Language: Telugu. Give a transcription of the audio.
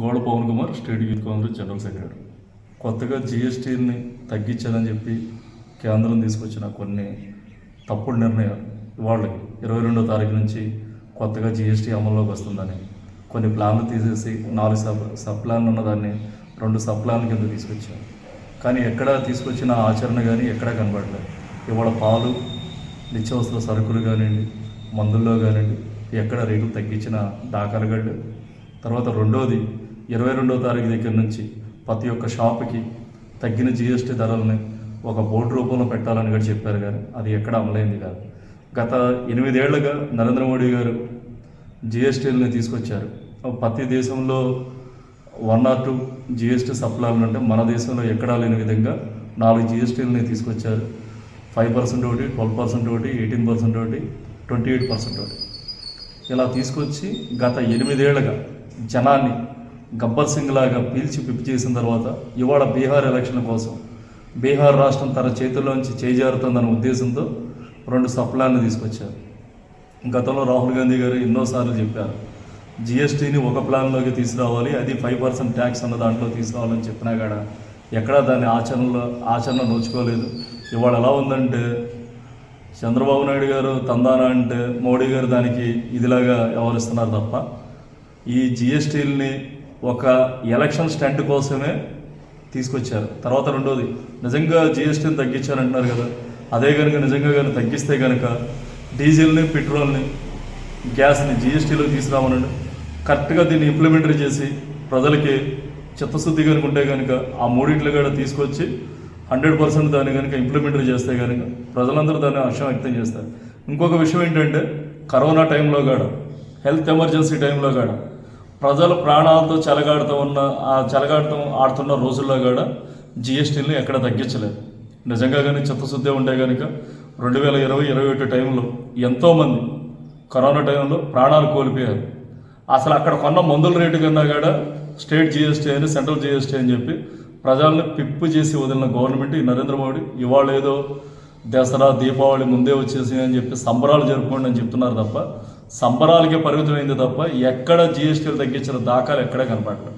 Goda Pawan Kumar state youth Congress general secretary. కొత్తగా జిఎస్టీని తగ్గించాలని చెప్పి కేంద్రం తీసుకొచ్చిన కొన్ని తప్పుడు నిర్ణయాలు వాళ్ళకి ఇరవై రెండో తారీఖు నుంచి కొత్తగా జిఎస్టీ అమల్లోకి వస్తుందని కొన్ని ప్లాన్లు తీసేసి నాలుగు సబ్ సబ్ ప్లాన్లు ఉన్నదాన్ని రెండు సబ్ ప్లాన్ కింద తీసుకొచ్చారు. కానీ ఎక్కడ తీసుకొచ్చిన ఆచరణ కానీ ఎక్కడా కనబడలేదు. ఇవాళ పాలు నిత్యావసర సరుకులు కానివ్వండి మందుల్లో కానివ్వండి ఎక్కడ రేట్లు తగ్గించిన దాఖలు తర్వాత రెండోది ఇరవై రెండవ తారీఖు దగ్గర నుంచి ప్రతి ఒక్క షాపుకి తగ్గిన జిఎస్టీ ధరల్ని ఒక బోర్డు రూపంలో పెట్టాలని కూడా చెప్పారు కానీ అది ఎక్కడ అమలైంది కాదు. గత ఎనిమిదేళ్ళుగా నరేంద్ర మోడీ గారు జిఎస్టీలని తీసుకొచ్చారు. ప్రతి దేశంలో వన్ ఆర్ టూ జిఎస్టీ సప్లాలు అంటే మన దేశంలో ఎక్కడా లేని విధంగా నాలుగు జిఎస్టీలని తీసుకొచ్చారు. ఫైవ్ పర్సెంట్ ఒకటి ట్వెల్వ్ పర్సెంట్ ఒకటి ఎయిటీన్ పర్సెంట్ ఒకటి ట్వంటీ ఎయిట్ పర్సెంట్ ఒకటి. ఇలా తీసుకొచ్చి గత ఎనిమిదేళ్ళుగా జనాన్ని గబ్బర్ సింగ్ లాగా పీల్చి పిప్పి చేసిన తర్వాత ఇవాళ బీహార్ ఎలక్షన్ కోసం బీహార్ రాష్ట్రం తన చేతుల్లోంచి చేజారుతుందన్న ఉద్దేశంతో రెండు సప్లాన్లు తీసుకొచ్చారు. గతంలో రాహుల్ గాంధీ గారు ఎన్నోసార్లు చెప్పారు జిఎస్టీని ఒక ప్లాన్లోకి తీసుకురావాలి అది ఫైవ్ పర్సెంట్ ట్యాక్స్ అన్న దాంట్లో తీసుకురావాలని చెప్పినా కూడా ఎక్కడా దాన్ని ఆచరణలో ఆచరణ నోచుకోలేదు. ఇవాళ ఎలా ఉందంటే చంద్రబాబు నాయుడు గారు తందానా అంటే మోడీ గారు దానికి ఇదిలాగా వ్యవహరిస్తున్నారు తప్ప ఈ జిఎస్టీలని ఒక ఎలక్షన్ స్టంట్ కోసమే తీసుకొచ్చారు. తర్వాత రెండోది నిజంగా జిఎస్టీని తగ్గించారంటున్నారు కదా. అదే కనుక నిజంగా కానీ తగ్గిస్తే కనుక డీజిల్ని పెట్రోల్ని గ్యాస్ని జిఎస్టీలో తీసుకురామనండి. కరెక్ట్గా దీన్ని ఇంప్లిమెంటరీ చేసి ప్రజలకి చిత్తశుద్ధి కనుక ఉంటే కనుక ఆ మూడిట్లు కూడా తీసుకొచ్చి హండ్రెడ్ పర్సెంట్ దాన్ని కనుక ఇంప్లిమెంటరీ చేస్తే కనుక ప్రజలందరూ దాన్ని హర్షం వ్యక్తం చేస్తారు. ఇంకొక విషయం ఏంటంటే కరోనా టైంలో కూడా హెల్త్ ఎమర్జెన్సీ టైంలో కూడా ప్రజలు ప్రాణాలతో చెలగాడుతూ ఉన్న ఆ చెలగాడుతూ ఆడుతున్న రోజుల్లో కూడా జిఎస్టీని ఎక్కడ తగ్గించలేదు. నిజంగా కానీ చిత్తశుద్ధి ఉంటే కనుక రెండు వేల ఇరవై ఇరవై ఒకటి టైంలో ఎంతోమంది కరోనా టైంలో ప్రాణాలు కోల్పోయారు. అసలు అక్కడ కొన్న మందుల రేటు కన్నా కూడా స్టేట్ జిఎస్టీ అని సెంట్రల్ జిఎస్టీ అని చెప్పి ప్రజల్ని పిప్పు చేసి వదిలిన గవర్నమెంట్ ఈ నరేంద్ర మోడీ ఇవాళ ఏదో దసరా దీపావళి ముందే వచ్చేసి అని చెప్పి సంబరాలు జరుపుకోండి అని చెప్తున్నారు తప్ప సంబరాలకే పరిమితమైంది తప్ప ఎక్కడ జిఎస్టీలు తగ్గించిన దాఖలు ఎక్కడే కనపడలేదు.